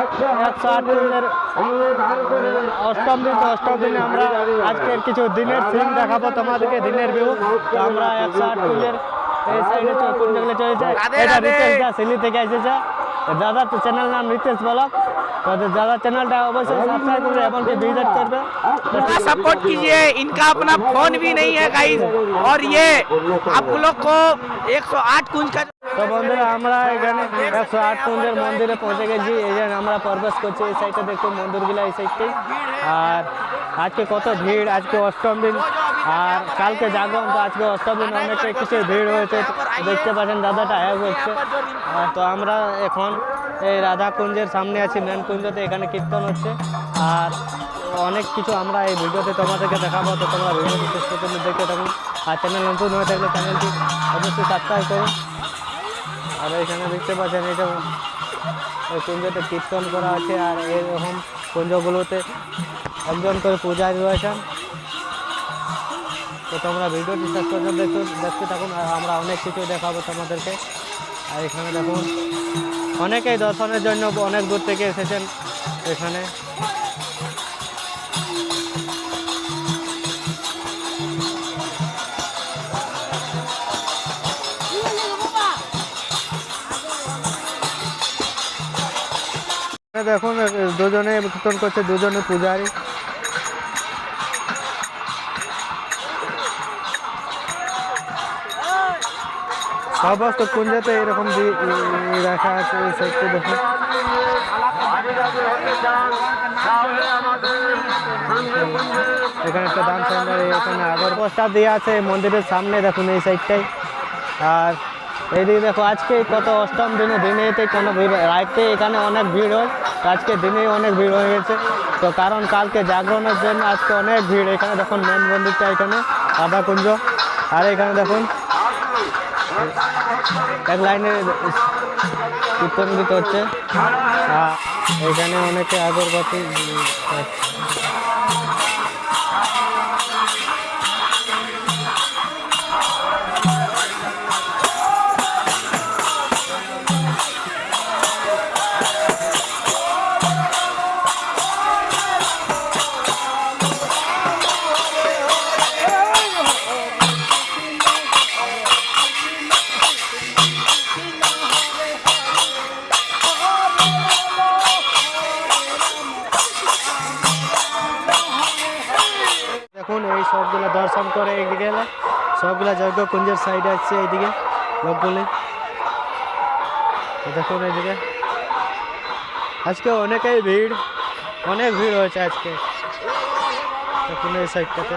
একশো আট দিনের অষ্টম দিন তো অষ্টম দিনে আমরা আজকের কিছু দিনের সিন দেখাবো তোমাদেরকে দিনের ভিউ তো আমরা একশো আট দিনের এই সাইডে কোন জায়গায় চলেছে এটা রিতেশ দা সিলি থেকে এসেছে তো দাদা তো চ্যানেল নাম রিতেশ ব্লগ তো দাদা চ্যানেলটা অবশ্যই সাবস্ক্রাইব করবে এমনকি ভিজিট করবে सपोर्ट कीजिए इनका अपना फोन भी नहीं है गाइस और ये आप लोग को 108 कुंज का তো বন্ধুরা, আমরা এখানে একশো আট কুঞ্জের মন্দিরে পৌঁছে গেছি। এই যে আমরা প্রবেশ করছি, এই সাইডটা দেখতে মন্দিরগুলো, এই সাইডটাই আর আজকে কত ভিড়, আজকে অষ্টম দিন। আর কালকে জাগরণ, তো আজকে অষ্টম দিন, অনেকটা কিছু ভিড় হয়েছে। দেখতে পাচ্ছেন দাদাটা আয়া করছে তো আমরা এখন এই রাধা কুঞ্জের সামনে আছি মেন কুঞ্জতে এখানে কীর্তন হচ্ছে। আর অনেক কিছু আমরা এই ভিডিওতে তোমাদেরকে দেখাবো, তো তোমরা ভিডিওটি শেষ পর্যন্ত দেখতে থাকুন। আর চ্যানেল নতুন হয়ে থাকলে চ্যানেলটি অবশ্যই সাবস্ক্রাইব করুন। আর এখানে দেখতে পাচ্ছেন, এটা কুঞ্জতে কীর্তন করা আছে আর এরকম কুঞ্জগুলোতে একজন করে পূজারি রয়েছেন। তো তোমরা ভিডিওটি শেষ পর্যন্ত দেখতে দেখতে থাকুন, আর আমরা অনেক কিছু দেখাবো তোমাদেরকে। আর এখানে দেখুন, অনেকেই দর্শনের জন্য অনেক দূর থেকে এসেছেন এখানে। দেখুন দুজনে কীর্তন করছে, দুজনে পূজারি। সমস্ত কুঞ্জতে এরকম রাখা আছে সাইডটা দেখুন এখানে একটা দান সেন্টার এখানে আগর পোস্টার দিয়ে আছে, মন্দিরের সামনে, দেখুন এই সাইডটাই। আর এইদিকে দেখো, আজকে কত অষ্টম দিনে দিনেতে কোনো ভিড় রাইতে এখানে অনেক ভিড় হয়। তো আজকে দিনেই অনেক ভিড় হয়ে গেছে। তো কারণ কালকে জাগরণের জন্য আজকে অনেক ভিড়। এখানে দেখুন মেন মন্দিরটা এখানে রাধাকুঞ্জ আর এখানে দেখুন, এক লাইনে কীর্তন দিতে হচ্ছে। এখানে অনেকে আগরবাতি দেখুন এই সবগুলো দর্শন করে এইদিকে গেলে সবগুলা যজ্ঞ কুঞ্জের সাইডে আছে এইদিকে লোকগুলি। তো দেখুন এইদিকে আজকে অনেকেই ভিড়, অনেক ভিড় হয়েছে আজকে। দেখুন এই সাইডটাতে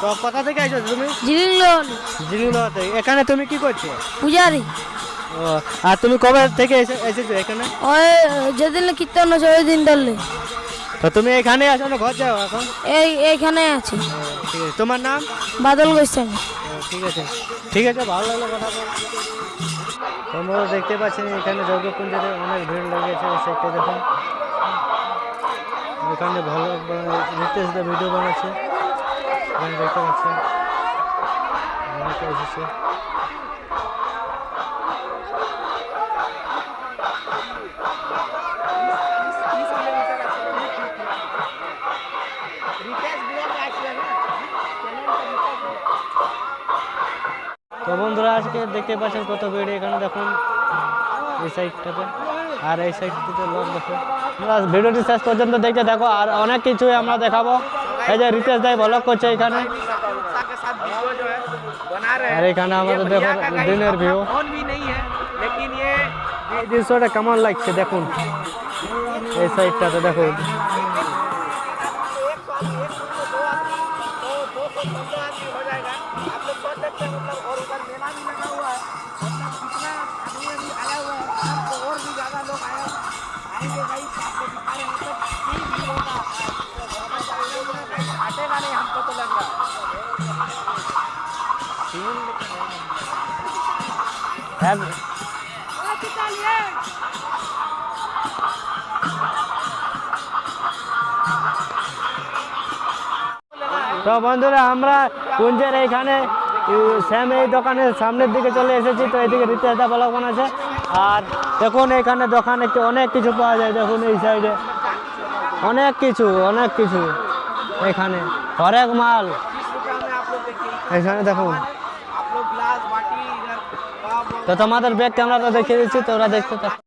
তো কোথা থেকে আইছো তুমি? জিলিংলন জিনিগুলোতে এখানে তুমি কি করছ? পূজারি। ও আর তুমি কবে থেকে এসে- এসেছ এখানে? ওই যেদিন কীর্তন হচ্ছে ওই দিন ধরলে। তো তুমি এখানে আসো না ঘর যাও এখন? এই এইখানে আছি। ঠিক আছে। তোমার নাম? বাদল গোস্বামী। ঠিক আছে। ঠিক আছে ভালো লাগল কথা তোমরা দেখতে পাচ্ছেন এখানে যজ্ঞকুঞ্জের অনেক ভিড় লেগেছে সেটা দেখুন এখানে ভালো দা ভিডিও বানাচ্ছে। এখানে দেখতে পাচ্ছেন অনেকে এসেছে। তো বন্ধুরা, আজকে দেখতে পাচ্ছেন কত ভিড়। এখানে দেখুন, এই সাইডটাতে। আর এই সাইডটাতে লোক দেখো ভিডিওটি শেষ পর্যন্ত দেখতে দেখো আর অনেক কিছুই আমরা দেখাবো। এই যে রিতেশ দাই ব্লগ করছে এখানে আর এখানে আমাদের দেখো দিনের ভিউ দৃশ্যটা কেমন লাগছে দেখুন এই সাইডটাতে দেখুন তো বন্ধুরা, আমরা কুঞ্জের এইখানে শ্যাম এই দোকানের সামনের দিকে চলে এসেছি, তো এদিকে রিতেশদা বলকন আছে। আর দেখুন এখানে দোকানে অনেক কিছু পাওয়া যায়, দেখুন এই সাইডে অনেক কিছু অনেক কিছু। এখানে। হরেক মাল। এখানে দেখো। তো তোমাদের ব্যাগ ক্যামেরা তো দেখিয়ে দিচ্ছি তোমরা দেখতে থাকো।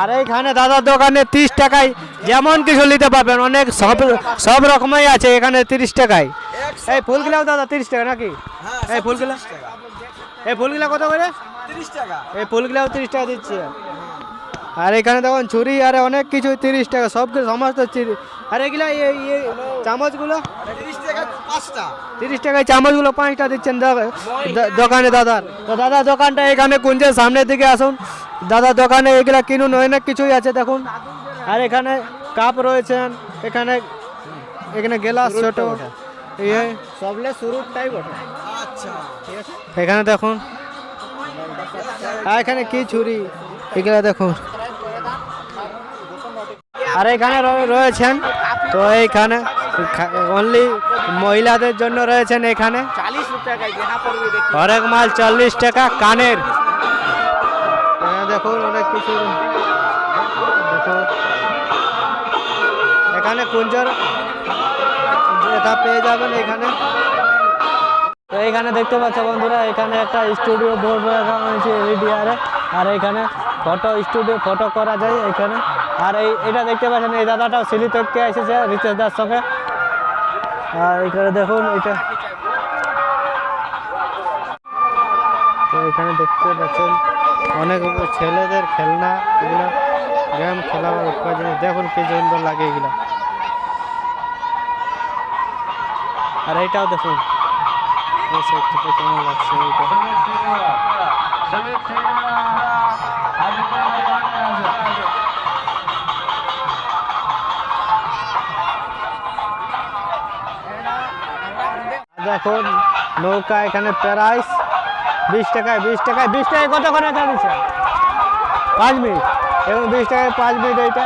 আর এইখানে দাদার দোকানে তিরিশ টাকায় যেমন কিছু নিতে পারবেন অনেক সব সব রকমই আছে এখানে তিরিশ টাকায়। এই ফুলগুলাও দাদা তিরিশ টাকা নাকি? এই ফুলগুলা এই ফুলগুলা কত করে? ত্রিশ টাকা। এই ফুলগুলাও তিরিশ টাকা দিচ্ছে। আর এখানে দেখুন ছুরি আর অনেক কিছু তিরিশ টাকা সব কিছু সমস্ত আর এগুলা চামচগুলো? তিরিশ টাকা তিরিশ টাকায় চামচগুলো পাঁচটা দিচ্ছেন দোকানে দাদার। তো দাদা দোকানটা এখানে কুঞ্জের সামনের দিকে আসুন। দাদা দোকানে এগুলা কিনুন অনেক কিছুই আছে দেখুন। আর এখানে কাপ রয়েছেন এখানে এখানে গেলাস ছোট। ইয়ে সবলে শুরুর টাইপ ওঠে আচ্ছা। এখানে দেখুন। আর এখানে কি ছুরি? এগুলা দেখুন। আর এখানে রয়েছেন তো এইখানে অনলি মহিলাদের জন্য রয়েছেন এখানে। হরেক মাল চল্লিশ টাকা কানের। হ্যাঁ, দেখুন অনেক কিছু। এখানে কুঞ্জর এটা পেয়ে যাবেন এখানে। তো এইখানে দেখতে পাচ্ছ বন্ধুরা এখানে একটা স্টুডিও বোর্ড রাখা হয়েছে আর এখানে ফটো স্টুডিও ফটো করা যায় এখানে। আর এই এটা দেখতে পাচ্ছেন এই দাদাটাও সিলি থেকে এসেছে রিতেশ দাস সঙ্গে আর এখানে দেখুন এটা তো এখানে দেখতে পাচ্ছেন অনেক ছেলেদের খেলনা এগুলো গেম উপকার জিনিস দেখুন কি সুন্দর লাগে এগুলো। আর এইটাও দেখুন। এই সাইড কেমন লাগছে দেখুন, নৌকা এখানে প্রাইস বিশ টাকায় বিশ টাকায় বিশ টাকায় কত করে এটা দিচ্ছে? পাঁচ মিনিট। এবং বিশ টাকায় পাঁচ মিনিট এইটা।